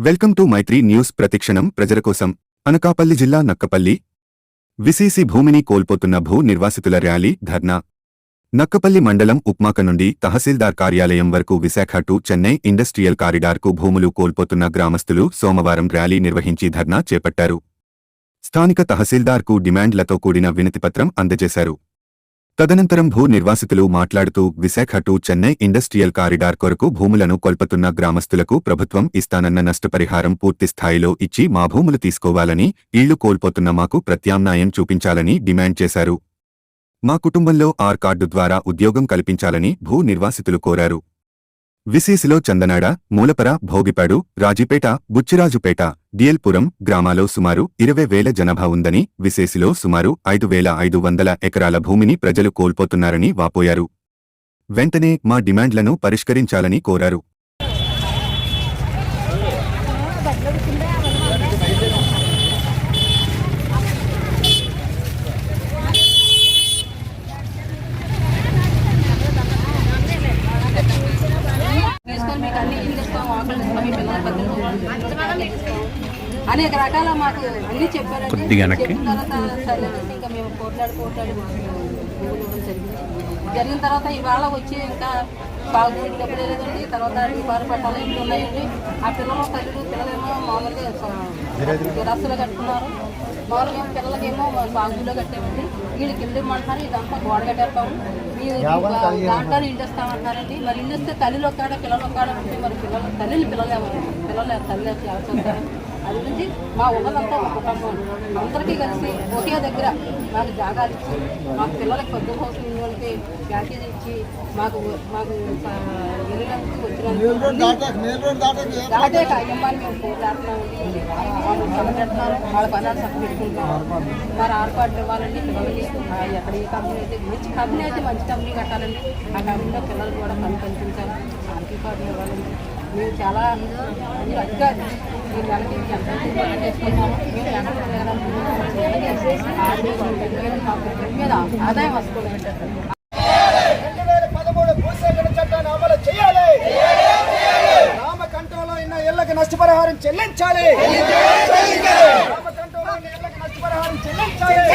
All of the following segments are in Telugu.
వెల్కమ్ టు మైత్రి న్యూస్ ప్రతిక్షణం ప్రజల కోసం. అనకాపల్లి జిల్లా నక్కపల్లి విసిసి భూమిని కోల్పోతున్న భూ నిర్వాసితుల ర్యాలీ ధర్నా. నక్కపల్లి మండలం ఉప్మాక నుండి తహసీల్దార్ కార్యాలయం వరకు విశాఖ టు చెన్నై ఇండస్ట్రియల్ కారిడార్కు భూములు కోల్పోతున్న గ్రామస్తులు సోమవారం ర్యాలీ నిర్వహించి ధర్నా చేపట్టారు. స్థానిక తహసీల్దార్కు డిమాండ్లతో కూడిన వినతిపత్రం అందజేశారు. తదనంతరం భూ నిర్వాసితులు మాట్లాడుతూ Visakha to Chennai industrial corridor కొరకు భూములను కొల్పతున్న గ్రామస్తులకు ప్రభుత్వం ఇస్తానన్న నష్టపరిహారం పూర్తి స్థాయిలో ఇచ్చి మా భూములు తీసుకోవాలని ఇళ్ళు కోల్పోతున్న మాకు ప్రత్యామ్నాయం చూపించాలని డిమాండ్ చేశారు. మా కుటుంబంలో ఆర్ కార్డు ద్వారా ఉద్యోగం కల్పించాలని భూ నిర్వాసితులు కోరారు. విశేసిలో చందనాడ మూలపర భోగిపాడు రాజీపేట బుచ్చిరాజుపేట డియల్పురం గ్రామాలో సుమారు ఇరవై వేల జనాభా ఉందని విశేసిలో సుమారు ఐదు వేల ఐదు వందల ఎకరాల భూమిని ప్రజలు కోల్పోతున్నారని వాపోయారు. వెంటనే మా డిమాండ్లను పరిష్కరించాలని కోరారు తీసుకొని మీకు అన్ని ఇల్లు ఇస్తాం ఆకలి ఇస్తాం మీ పిల్లల పద్ధతి అనేక రకాల మాకు అన్ని చెప్పారండి. చెప్పిన తర్వాత ఇంకా మేము పోట్లాడి జరిగింది. జరిగిన తర్వాత ఇవాళ వచ్చి ఇంకా బాగుంది డబ్బులు లేదండి తర్వాత దీపాలు పట్టాలు ఇల్లు ఉన్నాయండి. ఆ పిల్లలు తల్లులు పిల్లలేమో మామూలుగా గిరాస్తులు కట్టుకున్నారు. మామూలుగా పిల్లలకేమో బాగులో కట్టామండి. వీళ్ళకి ఇల్లు ఇమ్మంటున్నారు ఇదంతా గోడ కట్టేస్తాము. దాంట్లో ఇల్లు ఇస్తామంటున్నారండి. మరి ఇల్లు ఇస్తే తల్లిలో కాడ పిల్లలు కాడ ఉంటే మరి పిల్లలు తల్లిని పిల్లలు ఎవరు పిల్లలు తల్లి ఎవరు అది నుంచి మా ఉన్నదంతా ఒక కుటుంబం. అందరికీ కలిసి ఒకే దగ్గర మాకు జాగాలు ఇచ్చి మా పిల్లలకి పొద్దు కోసం వాళ్ళకి ప్యాకేజ్ ఇచ్చి మాకు మాకు వెళ్ళడానికి వచ్చిన దాటే అయ్యమ్మని మేము పోట్లాడుతున్నామండి వాళ్ళు చల్లబెడుతున్నారు వాళ్ళ పనులు చక్క పెట్టుకుంటున్నారు. మరి ఆర్పాటు ఇవ్వాలండి పిల్లలకి ఎక్కడ ఏ కంపెనీ అయితే మంచి కంపెనీ అయితే మంచి కంపెనీ కట్టాలండి. ఆ కంపెనీలో పిల్లలు కూడా పని కల్పించాలి. కార్డు ఇవ్వాలండి. మేము చాలా మీరు ఎంత చేసుకుంటాము మేము మీద ఆదాయం వస్తుంది నష్టపరిహారం చెల్లించాలి రామకంఠంలో ఉన్న ఇళ్ళకు నష్టపరిహారం చెల్లించాలి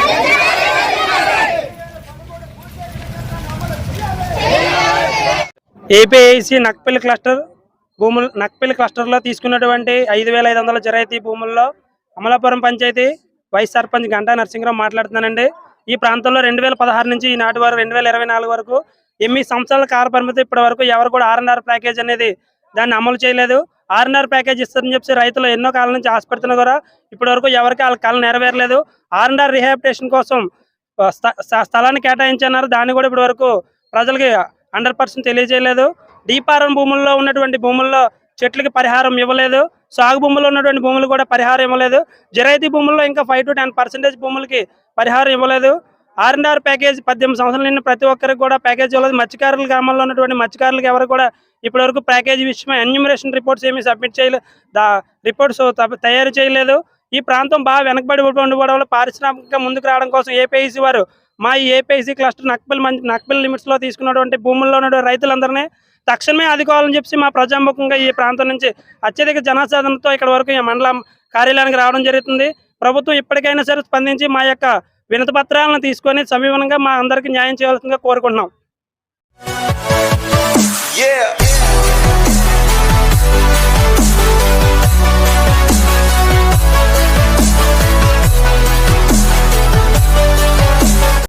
ఏపీఐసి నక్పల్లి క్లస్టర్ భూములు నక్పల్లి క్లస్టర్లో తీసుకున్నటువంటి ఐదు వేల ఐదు వందల జరాయితీ భూముల్లో అమలాపురం పంచాయతీ వైస్ సర్పంచ్ గంటా నరసింహరావు మాట్లాడుతున్నానండి. ఈ ప్రాంతంలో రెండు వేల పదహారు నుంచి ఈనాటి వరకు రెండు వేల ఇరవై నాలుగు వరకు ఎనిమిది సంవత్సరాల కాల పరిమితి ఇప్పటి వరకు ఎవరు కూడా ఆర్ఎన్ఆర్ ప్యాకేజ్ అనేది దాన్ని అమలు చేయలేదు. ఆర్ఎన్ఆర్ ప్యాకేజ్ ఇస్తారని చెప్పి రైతులు ఎన్నో కాలం నుంచి ఆశపడుతున్నా కూడా ఇప్పటి వరకు ఎవరికి వాళ్ళ కళ నెరవేరలేదు. ఆర్ఎన్ఆర్ రిహాబిటేషన్ కోసం స్థలాన్ని కేటాయించన్నారు. దాన్ని కూడా ఇప్పటి వరకు ప్రజలకి హండ్రెడ్ పర్సెంట్ తెలియజేయలేదు. డీపారం భూముల్లో ఉన్నటువంటి భూముల్లో చెట్లకి పరిహారం ఇవ్వలేదు సాగు భూముల్లో ఉన్నటువంటి భూములు కూడా పరిహారం ఇవ్వలేదు జరైతీ భూముల్లో ఇంకా ఫైవ్ టు టెన్ పర్సెంటేజ్ భూములకి పరిహారం ఇవ్వలేదు. ఆర్ అండ్ ఆర్ ప్యాకేజ్ పద్దెనిమిది సంవత్సరాలు నిన్న ప్రతి ఒక్కరికి కూడా ప్యాకేజ్ ఇవ్వలేదు. మత్స్యకారుల గ్రామంలో ఉన్నటువంటి మత్స్యకారులకు ఎవరు కూడా ఇప్పటివరకు ప్యాకేజీ విషయమై ఎన్యూమరేషన్ రిపోర్ట్స్ ఏమీ సబ్మిట్ చేయలేదు దా రిపోర్ట్స్ తయారు చేయలేదు. ఈ ప్రాంతం బాగా వెనకబడి ఉండడం వల్ల పారిశ్రామికంగా ముందుకు రావడం కోసం ఏపీఐసి వారు మా ఈ ఏపీఐసి క్లస్టర్ నక్బల్ మంచి నక్బల్ లిమిట్స్లో తీసుకున్నటువంటి భూముల్లో ఉన్న రైతులందరినీ తక్షణమే ఆదుకోవాలని చెప్పి మా ప్రజాముఖంగా ఈ ప్రాంతం నుంచి అత్యధిక జనసాధనతో ఇక్కడ వరకు ఈ మండలం కార్యాలయానికి రావడం జరుగుతుంది ప్రభుత్వం ఇప్పటికైనా సరే స్పందించి మా యొక్క వినతపత్రాలను తీసుకొని సమీపంగా మా అందరికీ న్యాయం చేయాల్సిందిగా కోరుకుంటున్నాం Yeah.